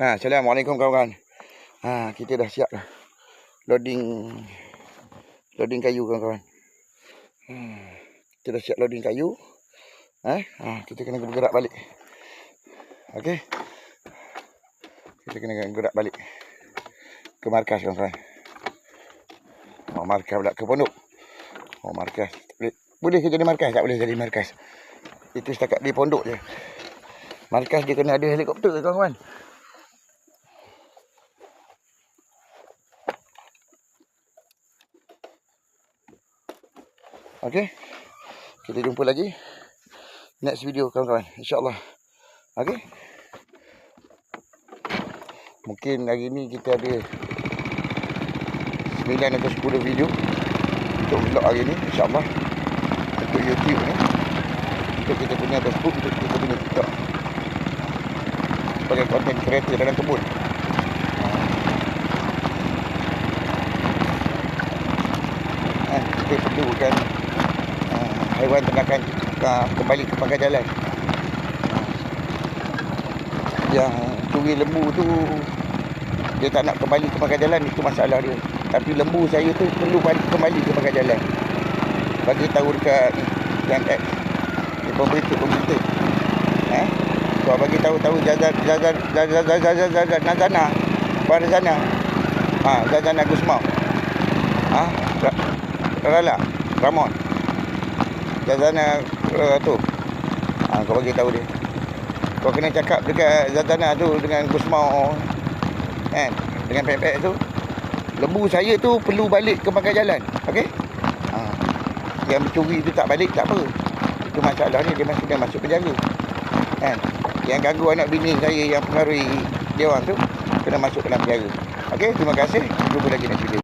Ha, Assalamualaikum kawan-kawan. Ha, kita dah siap dah. Loading loading kayu kawan-kawan. Hmm, kita dah siap loading kayu. Eh, ha, kita kena bergerak balik. Okey. Kita kena bergerak balik ke markas kawan-kawan. Oh, markas pula ke pondok. Oh, markas. Boleh, boleh jadi markas? Tak boleh jadi markas. Itu setakat di pondok je. Markas dia kena ada helikopter kawan-kawan. Okey. Kita jumpa lagi next video kawan-kawan. Insya-Allah. Okey. Mungkin hari ni kita ada 9 atau 10 video untuk vlog hari ni insya-Allah. Untuk YouTube ni. Untuk kita punya Facebook, untuk kita punya TikTok. Sebagai konten kreator dalam kebun. Ah, kita perlukan haiwan ternakan uh, kembali ke pangkal jalan. Yang curi lembu tu dia tak nak kembali ke pangkal jalan itu masalah dia. Tapi lembu saya tu perlu balik kembali ke pangkal jalan. Bagi tahu dekat yang X di pemerintah pemerintah. Eh? Kau bagi tahu tahu jajan jajan jajan jajan jajan Nazana pada sana. Ha, Zazana Gusmau. Ha, Rala, Ramon. Zazana uh, tu. Ha, kau bagi tahu dia. Kau kena cakap dekat Zazana tu dengan Gusmau kan dengan pepek tu lembu saya tu perlu balik ke pangkal jalan okey ha. yang mencuri tu tak balik tak apa itu masalah ni dia masih dah masuk penjara kan yang ganggu anak bini saya yang pengaruhi dia orang tu kena masuk dalam penjara okey terima kasih jumpa lagi video